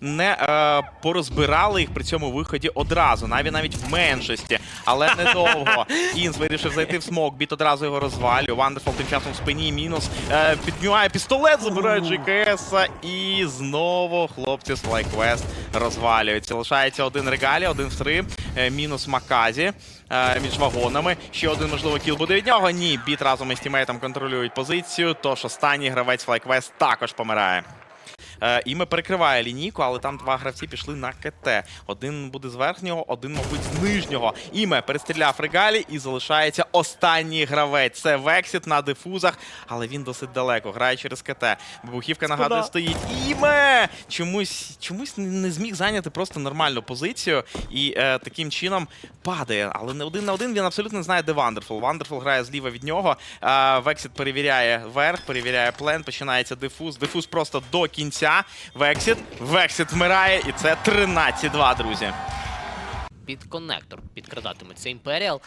не е, порозбирали їх при цьому виході одразу, навіть навіть в меншості, але недовго. Кінс вирішив зайти в смок, біт одразу його розвалює. Вандерфол тим часом в спині мінус. Е, піднімає пістолет, забирає GKS, і знову хлопці з FlyQuest розвалюються. Лишається один регалі, один в три. Е, мінус Маказі е, між вагонами. Ще один, можливо, кіл буде від нього. Ні, біт разом із тімейтом контролюють позицію. Тож останній гравець FlyQuest також помирає. Іме перекриває лінійку, але там два гравці пішли на КТ. Один буде з верхнього, один, мабуть, з нижнього. Іме перестріляв регалі і залишається останній гравець. Це Вексіт на дифузах, але він досить далеко. Грає через КТ. Вибухівка нагадує стоїть. Іме! Чомусь чомусь не- не зміг зайняти просто нормальну позицію і е, таким чином падає. Але не один на один він абсолютно не знає, де Вандерфул. Вандерфул грає зліва від нього. Е, Вексіт перевіряє верх, перевіряє плен. Починається дифуз. Дифуз просто до кінця. Вексіт. Вексіт вмирає, і це 13-2, друзі. Під коннектор підкрадатиметься Імперіал.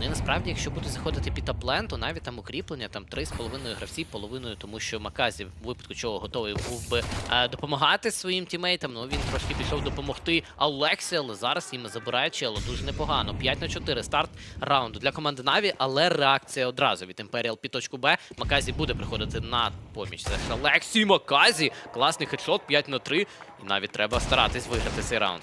Ну і насправді, якщо буде заходити під аплен, то навіть там укріплення, там 3,5 гравці, половиною, тому що Маказі в випадку чого готовий був би е, допомагати своїм тімейтам. Ну він трошки пішов допомогти Алексі, але зараз їм забирає чело дуже непогано. 5 на 4 старт раунду для команди Наві, але реакція одразу від Імперіал під точку Б. Маказі буде приходити на поміч. Це ж Алексій Маказі. Класний хедшот, 5 на 3. І навіть треба старатись виграти цей раунд.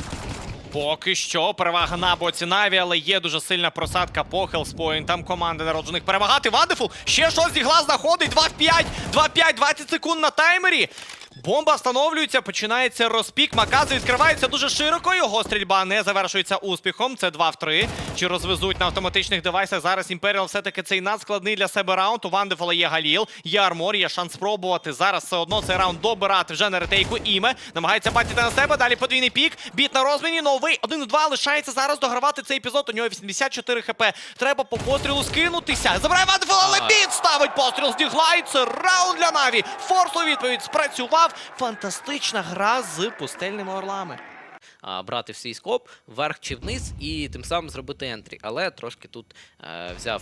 Поки що перевага на боці Наві, але є дуже сильна просадка по хелспоінтам команди народжених перемагати. Вандефул ще щось зігла знаходить. 2 в 5, 2 в 5, 20 секунд на таймері. Бомба встановлюється, починається розпік. Макази відкривається дуже широко. Його стрільба не завершується успіхом. Це 2 в 3. Чи розвезуть на автоматичних девайсах? Зараз Імперіал все-таки цей надскладний для себе раунд. У Вандефола є Галіл, є армор, є шанс спробувати. Зараз все одно цей раунд добирати вже на ретейку. Іме намагається бачити на себе. Далі подвійний пік. Біт на розміні. Новий 1-2 лишається зараз догравати цей епізод. У нього 84 хп. Треба по пострілу скинутися. Забирає Вандефол, але біт ставить постріл з. Це раунд для Наві. Форс у відповідь спрацював. Фантастична гра з пустельними орлами. брати в свій скоп вверх чи вниз і тим самим зробити ентрі. Але трошки тут е, взяв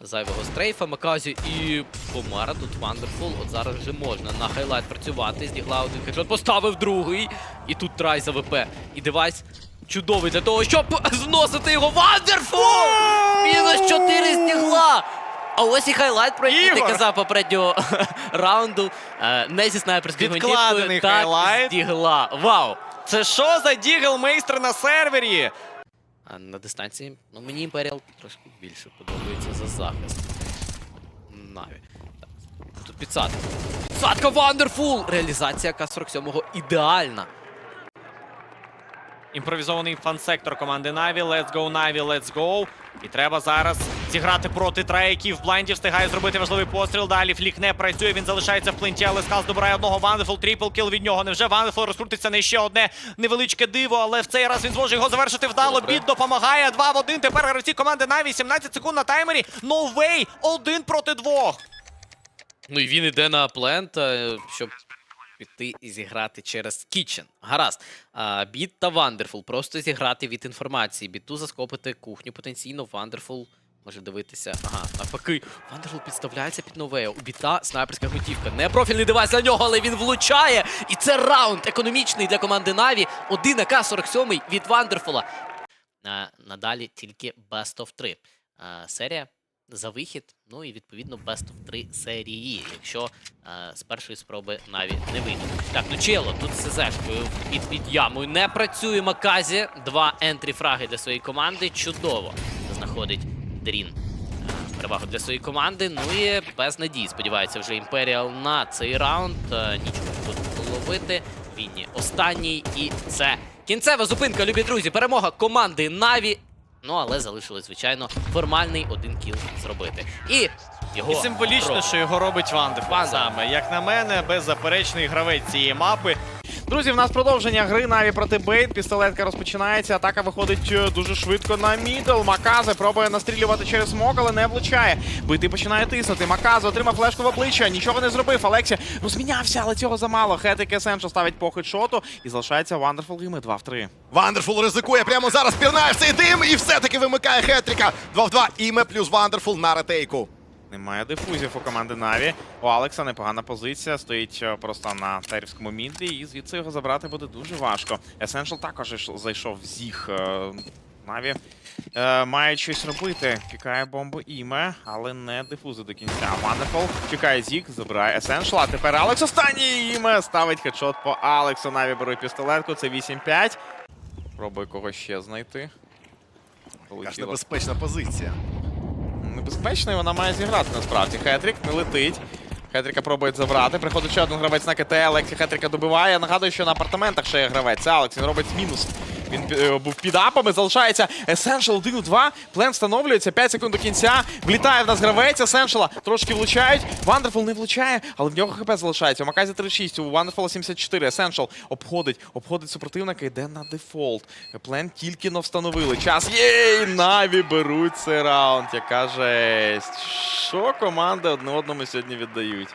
зайвого стрейфа Маказі і помер тут Вандерфул. От зараз вже можна на хайлайт працювати. Здігла один хеджот, поставив другий. І тут трай за ВП. І девайс чудовий для того, щоб зносити його. Вандерфул! Мінус 4 здігла! А ось і хайлайт, про який ти Ігор! казав попереднього раунду. Е, не зі снайперською Відкладений гвинтівкою, так хайлайт. здігла. Вау! Це що за дігл мейстер на сервері? А на дистанції, ну мені Імперіал трошки більше подобається за захист. Наві. Так. Тут підсадка. Підсадка Вандерфул! Реалізація К-47 ідеальна. Імпровізований фан-сектор команди Наві. Let's go, Наві, let's go. І треба зараз зіграти проти Трея, який в блайнді встигає зробити важливий постріл. Далі флік не працює, він залишається в пленті, але сказ добирає одного Вандефул, трипл кіл від нього. Невже Вандефул розкрутиться на ще одне невеличке диво, але в цей раз він зможе його завершити вдало. Добре. Біт допомагає. 2 в 1. Тепер гравці команди Наві. 17 секунд на таймері. No way! Один проти двох. Ну і він іде на плент, е, щоб піти і зіграти через Кічен. Гаразд. А, Біт та Вандерфул. Просто зіграти від інформації. Біту заскопити кухню потенційно. Вандерфул може дивитися. Ага, навпаки. Вандерфул підставляється під новею. У біта снайперська гвинтівка. Не профільний девайс для нього, але він влучає. І це раунд економічний для команди Наві. 1 на К-47 від Вандерфула. Надалі тільки Best of 3. А, серія за вихід, ну і відповідно Best of 3 серії, якщо е, з першої спроби Наві не вийде. Так, ну чело, тут з СЗшкою під, під ямою не працює Маказі. Два ентрі фраги для своєї команди. Чудово знаходить Дрін. е, Перевагу для своєї команди. Ну і без надії. Сподівається, вже Імперіал на цей раунд. Е, Нічого тут ловити. Вінні останній. І це кінцева зупинка, любі друзі. Перемога команди Наві. Ну, але залишилось, звичайно, формальний один кіл зробити. І його І символічно, робить. що його робить Вандефул саме. Як на мене, беззаперечний гравець цієї мапи. Друзі, в нас продовження гри Наві проти Бейт. Пістолетка розпочинається. Атака виходить е, дуже швидко на мідл. Маказе пробує настрілювати через смок, але не влучає. Бити починає тиснути. Маказе отримав флешку в обличчя. Нічого не зробив. Алексі розмінявся, але цього замало. Хетик Есеншо ставить по хедшоту. І залишається Вандерфул Гіми 2 в 3. Вандерфул ризикує прямо зараз, пірнає в цей дим і все-таки вимикає хетріка. 2 в 2. Іме плюс Вандерфул на ретейку. Немає дифузів у команди Наві. У Алекса непогана позиція, стоїть е, просто на терівському мідлі, і звідси його забрати буде дуже важко. Essential також зайшов в зіг. е, Наві е, має щось робити. Пікає бомбу іме, але не дифузи до кінця. Wonderful чекає зіг, забирає Essential, а тепер Алекс останній іме ставить хедшот по Алексу. Наві беруть пістолетку, це 8-5. Пробує когось ще знайти. Яка ж небезпечна позиція. Небезпечно, і вона має зіграти насправді. Хетрік не летить. Хетріка пробують забрати. Приходить ще один гравець на КТ. Алексі Хетріка добиває. Нагадую, що на апартаментах ще є гравець. Алекс. Він робить мінус. Він е, був під апами. Залишається Essential 1 у 2. Плен встановлюється. 5 секунд до кінця. Влітає в нас гравець. Essential трошки влучають. Wonderful не влучає, але в нього хп залишається. У Маказі 36, у Wonderful 74. Essential обходить, обходить супротивника, йде на дефолт. Плен тільки но встановили. Час є! Наві беруть цей раунд. Яка жесть. Що команди одне одному сьогодні віддають?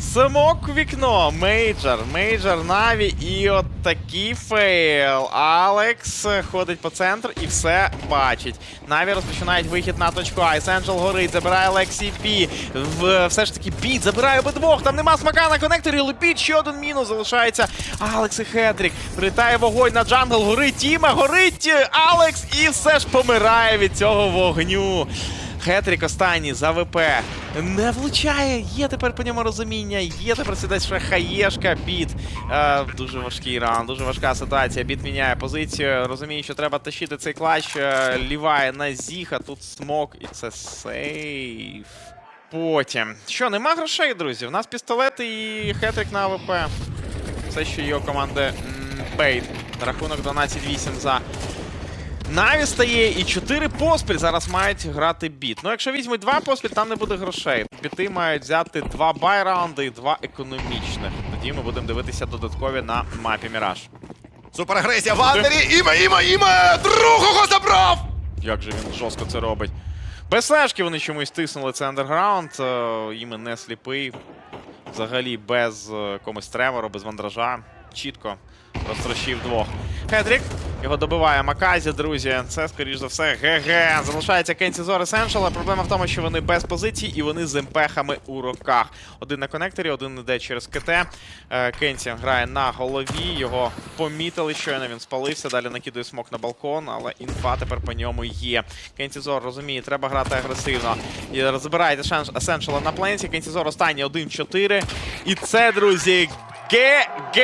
Самок в вікно, мейджор, мейджор Наві і от такий фейл. Алекс ходить по центру і все бачить. Наві розпочинають вихід на точку А. Essential горить, забирає Лексі Пі. Все ж таки Піт забирає обидвох. Там нема смака на конекторі. Лепіт ще один мінус. Залишається Алекс і Хедрік. Прилітає вогонь на джангл. Горить Тіма, горить Алекс і все ж помирає від цього вогню. Хетрік останній за ВП. Не влучає. Є тепер по ньому розуміння. Є тепер сидить ще хаєшка. Біт. Е, дуже важкий раунд, дуже важка ситуація. Біт міняє позицію. Розуміє, що треба тащити цей клач. Е, ліває на зіха. Тут смок, і це сейф. Потім. Що, нема грошей, друзі? У нас пістолети і хетрик на АВП. Все, що у команди Бейт. Рахунок 12-8 за Наві стає і 4 поспіль зараз мають грати біт. Ну, якщо візьмуть 2 поспіль, там не буде грошей. Біти мають взяти 2 бай-раунди і 2 економічних. Тоді ми будемо дивитися додаткові на мапі Міраж. Суперагресія в Андері. Іме, іме, іме! Другого забрав! Як же він жорстко це робить. Без флешки вони чомусь тиснули це андерграунд. е, Іми не сліпий. Взагалі без е, комусь тревору, без вандража. Чітко розтрощив двох. Хедрік. Його добиває Маказі, друзі. Це, скоріш за все, ГГ. Залишається Кенсі Зор Essential. Проблема в тому, що вони без позицій і вони з МПХами у руках. Один на конекторі, один йде через КТ. Е, Кенсі грає на голові. Його помітили, щойно він спалився. Далі накидує смок на балкон, але інфа тепер по ньому є. Кенсі Зор розуміє, треба грати агресивно. І розбираєте шанс на пленсі. Кенсі Зор останній 1-4. І це, друзі, ГГ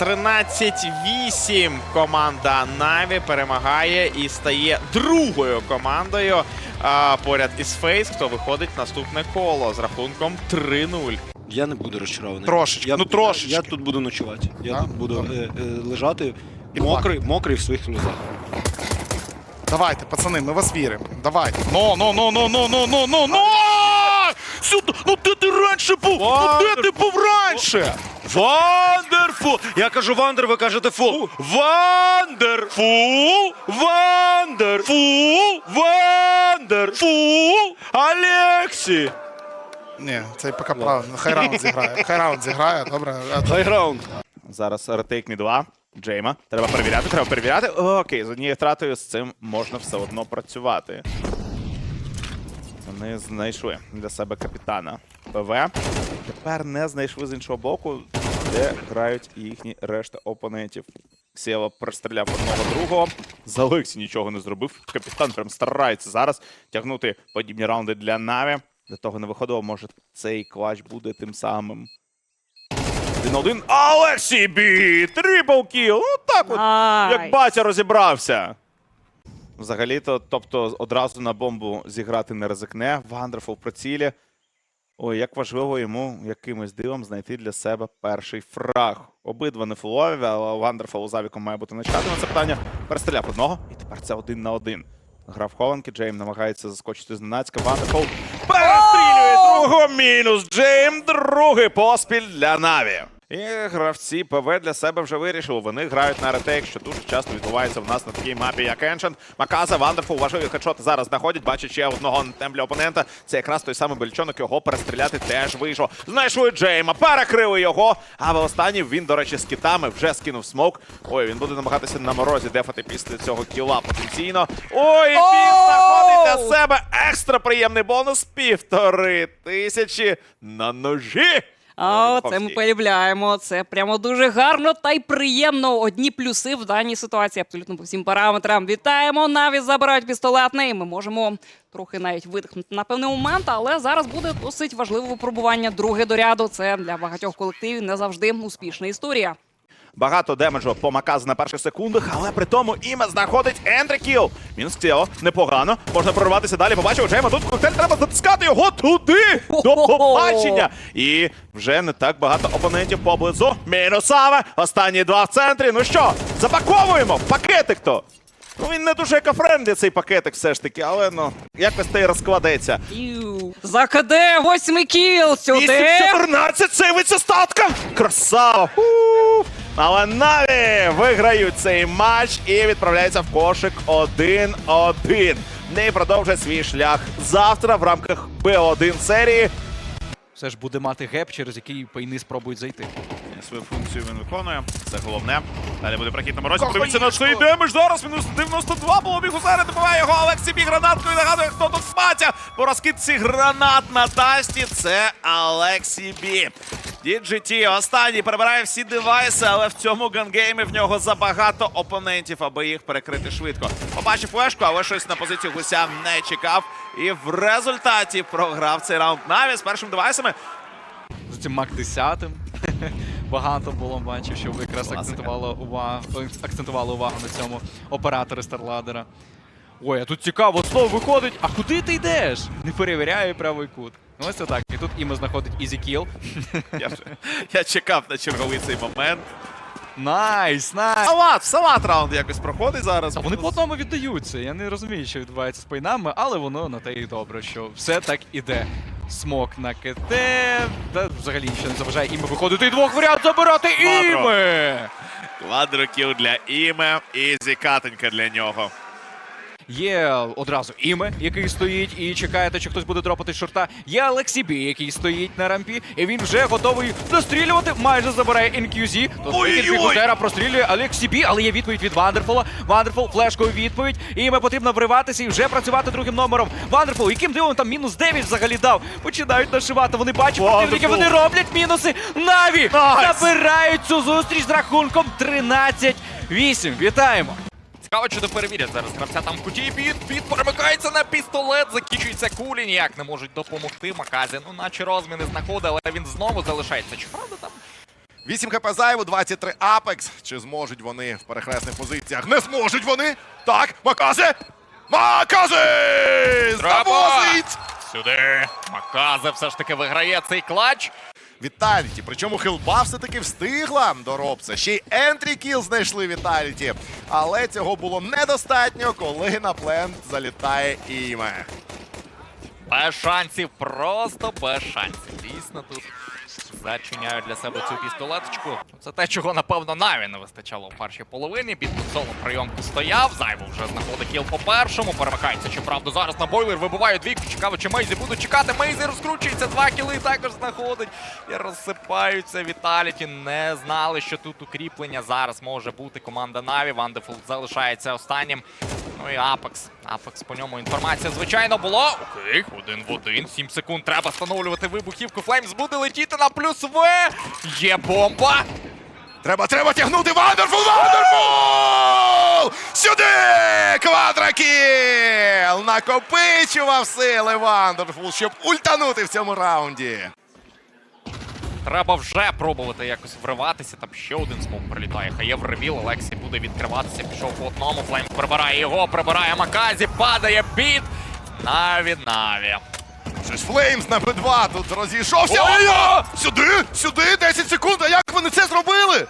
13-8 команда Наві перемагає і стає другою командою а, поряд із Фейс, хто виходить в наступне коло з рахунком 3-0. Я не буду розчарований. Трошечки, я, ну трошечки. Я, я тут буду ночувати. Я Да? тут буду е, е, лежати І мокрий, мокрий в своїх сльозах. Давайте, пацани, ми вас віримо. Давайте. Ну, ну, ну, ну, ну, ну, ну, ну, ну! Сюди! Ну де ти раніше був? Ну де ти був раніше? Вандерфул! Я кажу вандер, ви кажете фул. Вандерфул! Вандерфул! Вандерфул! Алексі! Ні, це поки правильно. Хай раунд зіграє. Хай раунд зіграє, добре. А то- Хайраунд. Зараз ретейк мі 2. Джейма. Треба перевіряти, треба перевіряти. Окей, з однією втратою з цим можна все одно працювати. Вони знайшли для себе капітана ПВ. Тепер не знайшли з іншого боку, де грають їхні решта опонентів. Сєва простріляв одного другого. Заликсі нічого не зробив. Капітан прям старається зараз тягнути подібні раунди для Наві. Для того не виходило, може цей клач буде тим самим. Один на один. Алексій Бі! Трипл кіл! Ну так от, як батя розібрався. Взагалі-то, тобто, одразу на бомбу зіграти не ризикне. Вандерфул при цілі. Ой, як важливо йому якимось дивом знайти для себе перший фраг. Обидва не фулові, але Вандерфул з Авіком має бути начати на це питання. Перестріляв одного, і тепер це один на один. Гра в хованки, Джейм намагається заскочити зненацька. Вандерфул перестрілює другого мінус. Джейм другий поспіль для Наві. І гравці ПВ для себе вже вирішили. Вони грають на ретейк, що дуже часто відбувається в нас на такій мапі, як Ancient. Маказа, Вандерфул, важливі хедшоти зараз знаходять. Бачать ще одного темпля опонента. Це якраз той самий бельчонок, його перестріляти теж вийшов. Знайшли Джейма, перекрили його. А в останній він, до речі, з китами вже скинув смок. Ой, він буде намагатися на морозі дефати після цього кіла потенційно. Ой, він знаходить для себе екстра приємний бонус. Півтори тисячі на ножі. А це ми появляємо полюбляємо. Це прямо дуже гарно та й приємно. Одні плюси в даній ситуації абсолютно по всім параметрам. Вітаємо! Навіть забирають пістолетний. Ми можемо трохи навіть видихнути на певний момент, але зараз буде досить важливе випробування. Друге до ряду. Це для багатьох колективів не завжди успішна історія. Багато демеджу по Маказу на перших секундах, але при тому іме знаходить ендрікіл. Мінус Ксіо, непогано. Можна прорватися далі. Побачив Джейма. Тут коктейль треба затискати його туди. До побачення. І вже не так багато опонентів поблизу. Мінусаве. Останні два в центрі. Ну що, запаковуємо. Пакетик то. Ну він не дуже екофрендлі, цей пакетик все ж таки, але ну якось те й розкладеться. За КД восьмий кіл сюди. 14 сейвиться статка! Красава! Фу! Але Наві виграють цей матч і відправляються в кошик 1-1. Не продовжує свій шлях завтра в рамках Б1 серії. Все ж буде мати геп, через який пейни спробують зайти. Свою функцію він виконує. Це головне. Далі буде прохід на морозі. Подивіться на цей демедж. Зараз мінус 92 було бігу зараз. Добиває його Олексій Бі гранаткою. Нагадує, хто тут батя. розкид цих гранат на Дасті. Це Олексій Бі. DGT останній перебирає всі девайси, але в цьому гангеймі в нього забагато опонентів, аби їх перекрити швидко. Побачив флешку, але щось на позицію гуся не чекав. І в результаті програв цей раунд Наві з першими девайсами. За цим Мак 10 багато було бачив, що ви якраз акцентували увагу, акцентували увагу на цьому оператори Старладера. Ой, а тут цікаво, знову виходить. А куди ти йдеш? Не перевіряє правий кут. Ну ось отак. І тут іме знаходить Ізі Кіл. Я, я чекав на черговий цей момент. Найс, найс! Салат, салат раунд якось проходить зараз. А вони по одному віддаються. Я не розумію, що відбувається з пейнами, але воно на те і добре, що все так іде. Смок на КТ, та взагалі нічого не заважає іме виходити і двох варіант забирати Квадро. іме! Квадрокіл для Іме, ізі катенька для нього. Є одразу іме, який стоїть і чекаєте, чи хтось буде дропати шорта. Є Алексі Бі, який стоїть на рампі, і він вже готовий настрілювати. Майже забирає NQZ. Кузера прострілює Алексі Бі, але є відповідь від Вандерфола. Вандерфол флешкою відповідь. І Іме потрібно вриватися і вже працювати другим номером. Вандерфол, яким дивом там мінус 9 взагалі дав. Починають нашивати. Вони бачать противники, вони роблять мінуси. Наві забирають цю зустріч з рахунком 13-8. Вітаємо! Цікаво, чи перевірять зараз гравця там в куті. Біт, біт перемикається на пістолет, закінчується кулі, ніяк не можуть допомогти Маказі. Ну, наче розміни знаходить, але він знову залишається. Чи правда там? 8 хп зайву, 23 апекс. Чи зможуть вони в перехресних позиціях? Не зможуть вони! Так, Маказе! Маказе! Завозить! Сюди. Маказе все ж таки виграє цей клатч. Віталіті. Причому хилба все-таки встигла до Робса. Ще й ентрі кіл знайшли Віталіті. Але цього було недостатньо, коли на плент залітає іме. Без шансів, просто без шансів. Дійсно тут зачиняють для себе цю пістолеточку. Це те, чого, напевно, Наві не вистачало в першій половині. Під соло прийомку стояв. Зайво вже знаходить кіл по першому. Перемикається, щоправда, зараз на бойлер вибиває двійку. Цікаво, чи Мейзі будуть чекати. Мейзі розкручується, два кіли також знаходить. І розсипаються. Віталіті не знали, що тут укріплення зараз може бути. Команда Наві. Вандефул залишається останнім. Ну і Апекс. Апекс по ньому інформація, звичайно, було. Окей, один в один. Сім секунд. Треба встановлювати вибухівку. Флеймс буде летіти на плюс В. Є бомба. Треба, треба тягнути Вандерфул! Вандерфул! Сюди! Квадракіл! Накопичував сили Вандерфул, щоб ультанути в цьому раунді. Треба вже пробувати якось вриватися. Там ще один смок прилітає. Хаєв ревіл. Олексій буде відкриватися. Пішов по одному. Флеймс прибирає його, прибирає Маказі, падає біт. Наві, Наві. Щось Флеймс на Б2 тут розійшовся. Ой! Ой-ой! Сюди! Сюди! 10 секунд! А як вони це зробили?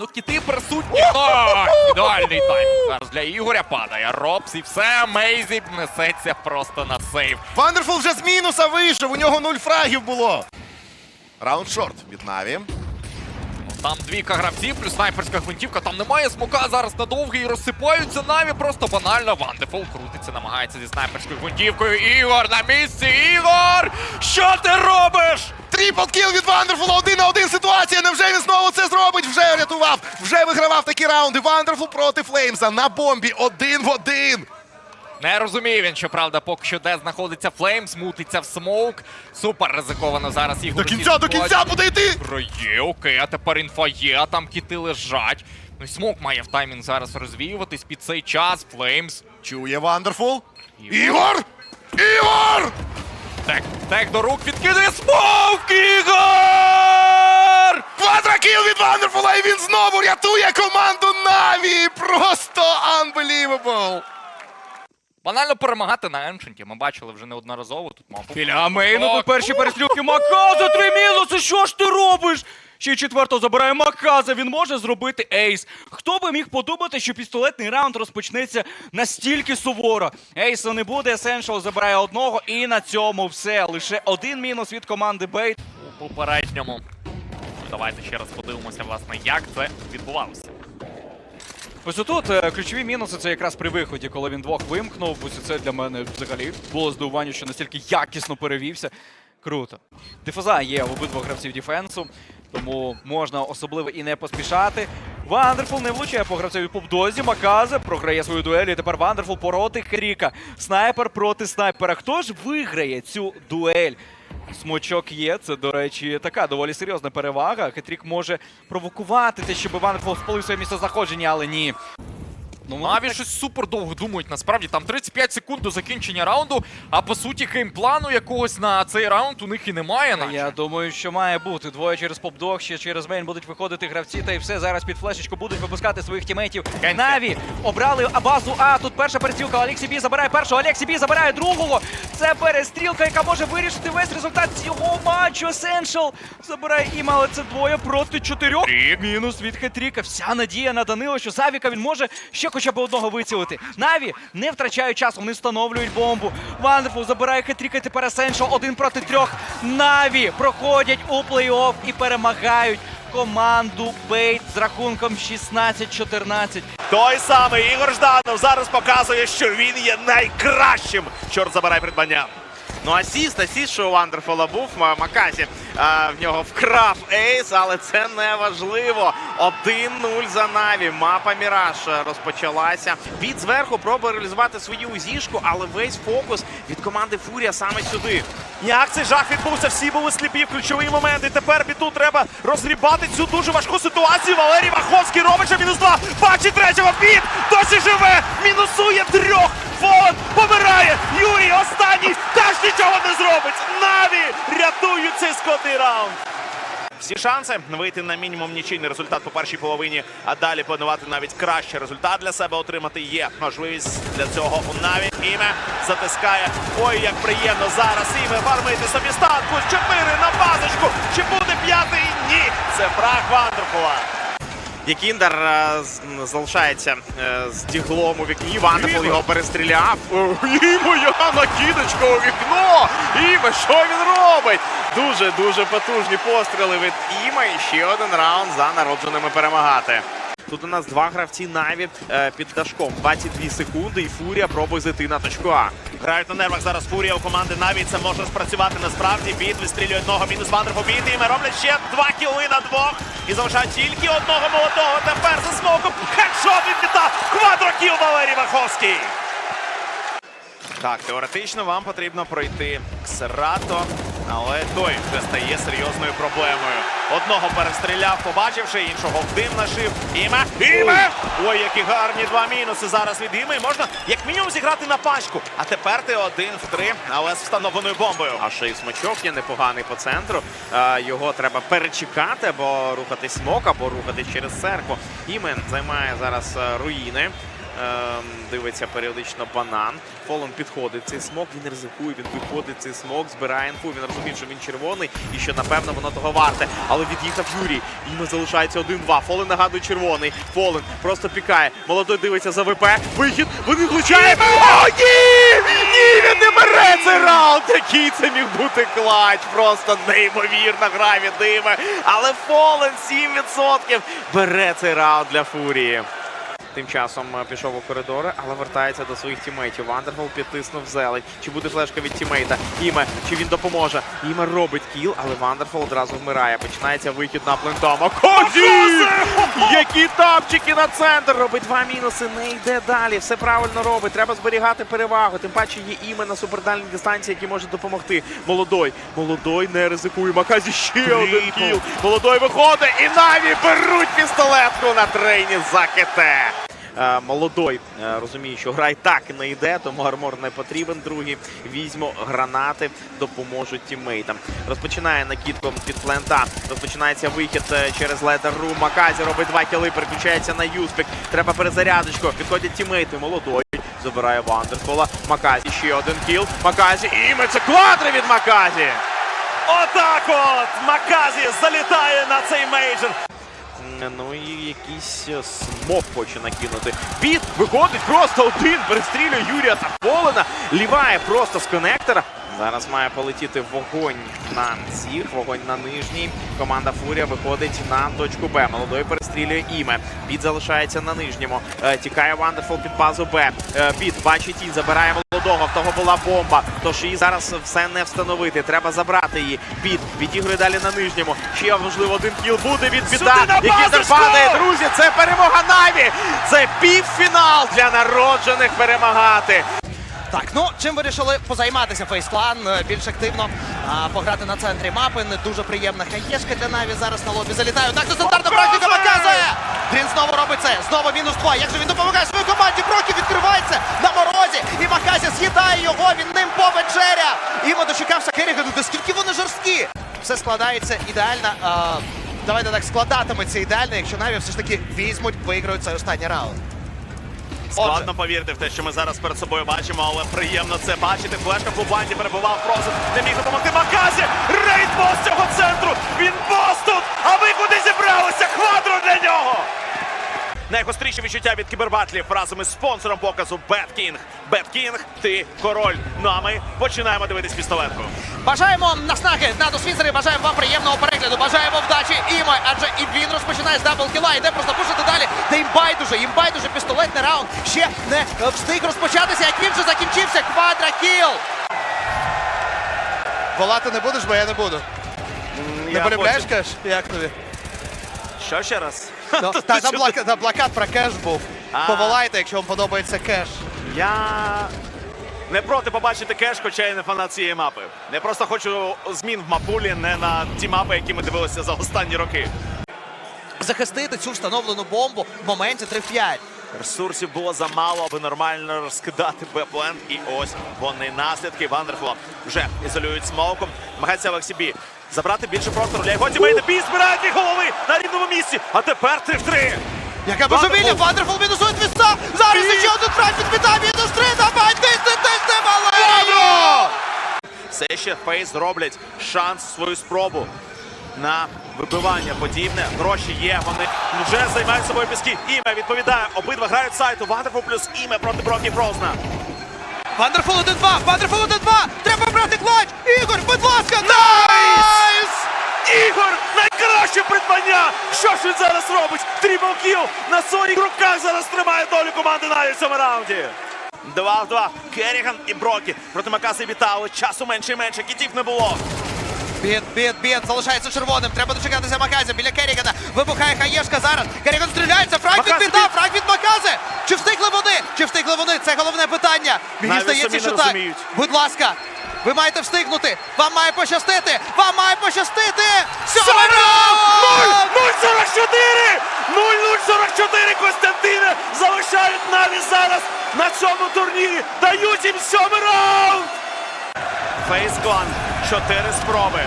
Ну, кіти присутні. Так, ідеальний таймінг. Зараз для Ігоря падає Робс і все. Мейзі несеться просто на сейв. Вандерфул вже з мінуса вийшов, у нього нуль фрагів було. Раунд шорт від Наві. Там двійка гравців, плюс снайперська гвинтівка, там немає смока зараз надовго і розсипаються наві просто банально. Вандефол крутиться, намагається зі снайперською гвинтівкою. Ігор на місці! Ігор! Що ти робиш? Тріпл кіл від Вандерфула, один на один ситуація. Невже він знову це зробить? Вже рятував, вже вигравав такі раунди. Вандерфул проти Флеймса на бомбі один в один. Не розуміє він, що правда, поки що де знаходиться Флеймс, мутиться в смоук. Супер ризиковано зараз Ігор. До кінця, до кінця буде йти. Є, окей, а тепер інфа є, а там кіти лежать. Ну і смок має в таймінг зараз розвіюватись під цей час. Флеймс. Чує Вандерфул. Ігор! Ігор! Тек, тек до рук відкидає смок! Ігор! Квадрокіл від Вандерфула, і він знову рятує команду Наві! Просто unbelievable! Банально перемагати на Еншенті. Ми бачили вже неодноразово. Тут мапу. Біля мейну тут перші перестрілки Маказа, три мінуси, що ж ти робиш? Ще й четвертого забирає Маказа, він може зробити ейс. Хто би міг подумати, що пістолетний раунд розпочнеться настільки суворо? Ейса не буде, Essential забирає одного, і на цьому все. Лише один мінус від команди Бейт. у попередньому. Давайте ще раз подивимося, власне, як це відбувалося. Ось отут е, ключові мінуси це якраз при виході, коли він двох вимкнув. Ось це для мене взагалі було здивування, що настільки якісно перевівся. Круто. Дифуза є у обидвох гравців дефенсу, тому можна особливо і не поспішати. Вандерфул не влучає по гравцеві Попдозі. Маказе програє свою дуель. І тепер Вандерфул проти Хріка. Снайпер проти снайпера. Хто ж виграє цю дуель? Смочок є, це, до речі, така доволі серйозна перевага. Хитрік може провокувати те, щоб Вандерфул спалив своє місце заходження, але ні. Ну, Наві щось супер довго думають, насправді там 35 секунд до закінчення раунду, а по суті геймплану якогось на цей раунд у них і немає. Наче. Я думаю, що має бути. Двоє через попдог, ще через мейн будуть виходити гравці, та й все зараз під флешечку будуть випускати своїх тімейтів. Наві обрали базу А. Тут перша перестрілка. Олексій Бі забирає першого. Олексій Бі забирає другого. Це перестрілка, яка може вирішити весь результат цього матчу. Essential забирає іма, але це двоє проти чотирьох. Мінус від Хетріка. Вся надія на Данила, що Савіка він може ще хоча б одного вицілити. Наві не втрачають часу, вони встановлюють бомбу. Вандерфул забирає Хетріка, тепер Есеншал один проти трьох. Наві проходять у плей-офф і перемагають команду Бейт з рахунком 16-14. Той самий Ігор Жданов зараз показує, що він є найкращим. Чорт забирай придбання. Ну, асіст, асіст, що у Вандерфола був. Ма- Макасі а, в нього вкрав ейс, але це не важливо. 1-0 за Наві. Мапа Міраж розпочалася. Від зверху пробує реалізувати свою узішку, але весь фокус від команди Фурія саме сюди. Як цей жах відбувся, всі були сліпі в момент. І тепер біту треба розгрібати цю дуже важку ситуацію. Валерій Ваховський робить ще мінус два. Бачить третього біт. Досі живе. Мінусує трьох. Фон помирає. Юрій останній теж нічого не зробить. Наві рятують цей скотний раунд. Всі шанси вийти на мінімум нічийний результат по першій половині, а далі планувати навіть кращий результат для себе отримати є можливість для цього у Наві. Іме затискає. Ой, як приємно зараз іме фармити собі статку з 4 на базочку. Чи буде п'ятий? Ні. Це фраг Вандерфула. Якіндер е, залишається е, з діглом у вікні. Вандерфул його перестріляв. І моя накидочка у вікно! Іме, що він робить? Дуже дуже потужні постріли від Іма. І ще один раунд за народженими перемагати. Тут у нас два гравці Наві е, під дашком. 22 секунди, і Фурія пробує зайти на точку А. Грають на нервах зараз фурія у команди Наві. Це може спрацювати насправді. Біт вистрілює одного, мінус Вандерфул. Біт іме роблять ще два кіли на двох. І залишають тільки одного молодого. Тепер за смоком. Хедшот від біта. Квадрокіл Валерій Ваховський. Так, теоретично вам потрібно пройти Ксерато, але той вже стає серйозною проблемою. Одного перестріляв, побачивши, іншого в дим нашив. Іме! Іме! Ой, які гарні два мінуси зараз від Іми. Можна як мінімум зіграти на пачку. А тепер ти один в три, але з встановленою бомбою. А ще й смачок є непоганий по центру. Його треба перечекати, або рухати смок, або рухати через церкву. Імен займає зараз е, руїни. Ем, дивиться періодично банан. Фолон підходить цей смок, він ризикує, він виходить цей смок, збирає інфу, він розуміє, що він червоний і що напевно воно того варте. Але від'їхав Юрій. Йому залишається 1-2. Фолен нагадує червоний. Фолен просто пікає. Молодой дивиться за ВП. Вихід, він влучає. О, ні! Ні, він не бере цей раунд! Який це міг бути клач! Просто неймовірна гра від Диме. Але Фолен 7% бере цей раунд для Фурії. Тим часом е, пішов у коридори, але вертається до своїх тімейтів. Вандерфол підтиснув зелень. Чи буде флешка від тімейта? Іме, чи він допоможе? Іме робить кіл, але Вандерфол одразу вмирає. Починається вихід на плентома. Коді! Які тапчики на центр! Робить два мінуси, не йде далі. Все правильно робить. Треба зберігати перевагу. Тим паче є іме на супердальній дистанції, який може допомогти. Молодой. Молодой не ризикує. Маказі ще один кіл. Молодой виходить і Наві беруть пістолетку на трейні за КТ. Е, Молодой е, розуміє, що гра і так не йде, тому армор не потрібен. Другий візьмо гранати, допоможуть тіммейтам. Розпочинає накидку під плента. Розпочинається вихід е, через ледер рум. Маказі робить два кіли, переключається на Юспік. Треба перезарядочку. Підходять тіммейти. Молодой. Забирає Вандерфола. Маказі ще один кіл. Маказі. Іме це квадри від Маказі. Отак от! Маказі залітає на цей мейджор. Ну і якийсь е, смок хоче накинути. Біт виходить просто один, перестрілює Юрія та Полена. Ліває просто з коннектора. Зараз має полетіти вогонь на цих, вогонь на нижній. Команда Фурія виходить на точку Б. Молодой перестрілює іме. Біт залишається на нижньому. Е, тікає Вандерфул під базу Б. Е, Біт бачить тінь, забирає молодого. В того була бомба. Тож її зараз все не встановити. Треба забрати її. Біт відігрує далі на нижньому. Ще можливо один кіл буде від біта. Який падає, друзі. Це перемога Наві. Це півфінал для народжених перемагати. Так, ну чим вирішили позайматися фейсклан більш активно а, пограти на центрі мапи. Не дуже приємна хаєшка для Наві. Зараз на лобі залітають. Так, це стандартна практика показує! Дрін знову робить це. Знову мінус два. Як же він допомагає своїй команді? Брокі відкривається на морозі. І Маказі з'їдає його. Він ним повечеря. Імо дочекався Керрігану. Та скільки вони жорсткі! Все складається ідеально. А, давайте так складатиметься ідеально, якщо Наві все ж таки візьмуть, виграють цей останній раунд. Складно повірити в те, що ми зараз перед собою бачимо, але приємно це бачити. Флешка по банді перебував Фрозен, не міг допомогти Маказі. Рейд бос цього центру. Він бос тут! А ви куди зібралися? Квадро для нього! Найгостріші відчуття від кібербатлів разом із спонсором показу Беткінг. Беткінг, ти король. Ну а ми починаємо дивитись пістолетку. Бажаємо наснаги на досвідери, бажаємо вам приємного перегляду, бажаємо вдачі імо, адже і він розпочинає з даблкіла, йде просто пушити далі. Та їм байдуже, їм байдуже пістолетний раунд ще не е, встиг розпочатися, як він же закінчився. Квадракіл! Волати не будеш, бо я не буду. Не полюбляєш кеш? Як тобі? Що ще раз? Ну, Та там блак- там плакат про кеш був. А. Поволайте, якщо вам подобається кеш. Я не проти побачити кеш, хоча я не фанат цієї мапи. Я просто хочу змін в мапулі, не на ті мапи, які ми дивилися за останні роки. Захистити цю встановлену бомбу в моменті 3-5. Ресурсів було замало, аби нормально розкидати Бепленд. І ось вони наслідки. Вандерфула вже ізолюють смоком. Намагається Олексібі забрати більше простору для його тімейта. Бій збирає дві голови на рівному місці. А тепер 3 в 3. Яке божевілля! Вандерфул мінусує твіста! Зараз ще один фраг від біта, мінус три, давай, тисни, тисни, малий! Все ще фейс роблять шанс свою спробу на вибивання подібне. Гроші є. Вони вже займають собою піски. Іме відповідає. Обидва грають сайту. Вандерфул плюс іме проти Брокі Фрозна. Вандерфул 1-2, Вандерфул 1-2! Треба брати клач! Ігор, будь ласка, найс! Ігор, найкраще придбання! Що ж він зараз робить? Тріпл кіл на своїх руках зараз тримає долю команди в цьому раунді. Два в два. Керріган і Брокі проти Макаси Вітали. Часу менше і менше. Кітів не було. Біт, біт, біт, залишається червоним. Треба дочекатися Макази біля Керрігана. Вибухає хаєшка зараз. Керріган стріляється. Фраг від біта, фраг від Макази. Чи встигли вони? Чи встигли вони? Це головне питання. Мені Навіть здається, самі що не так. розуміють. Будь ласка, ви маєте встигнути. Вам має пощастити. Вам має пощастити. Сьомий раунд! 0-0-44! 0-0-44 Костянтине залишають Наві зараз на цьому турнірі. Дають їм сьомий раунд! Фейсклан. Чотири спроби.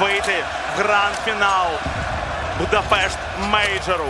Вийти в гранд-фінал Будапешт Мейджору.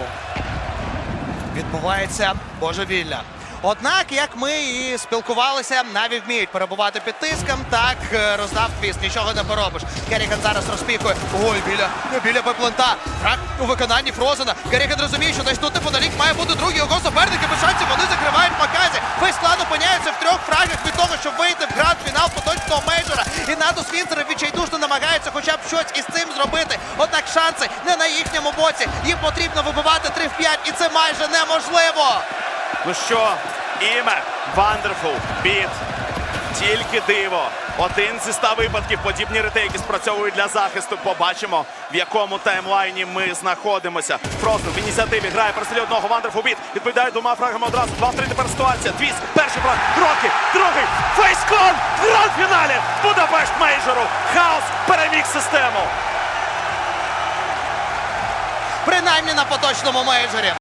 відбувається божевілля. Однак, як ми і спілкувалися, наві вміють перебувати під тиском. Так е, роздав твіст, нічого не поробиш. Керіган зараз розпікує. Ой, біля біля беплента. Фраг у виконанні Фрозена. Керіган розуміє, що десь тут неподалік має бути другий його суперник. І шансів вони закривають Маказі. Весь склад опиняється в трьох фрагах від того, щоб вийти в гранд-фінал поточного мейджора. І Натус Вінцер відчайдушно намагається хоча б щось із цим зробити. Однак шанси не на їхньому боці. Їм потрібно вибивати 3 в 5, і це майже неможливо. Ну що, іме, Вандерфул, біт. Тільки диво. Один зі ста випадків подібні ретейки спрацьовують для захисту. Побачимо, в якому таймлайні ми знаходимося. Просто в ініціативі грає переселі одного Вандерфул біт. Відповідає двома фрагами одразу. Два в три тепер ситуація. Твіс, перший фраг, Рокі, другий. Фейсклон в гранд-фіналі Будапешт Мейджору. Хаос переміг систему. Принаймні на поточному мейджорі.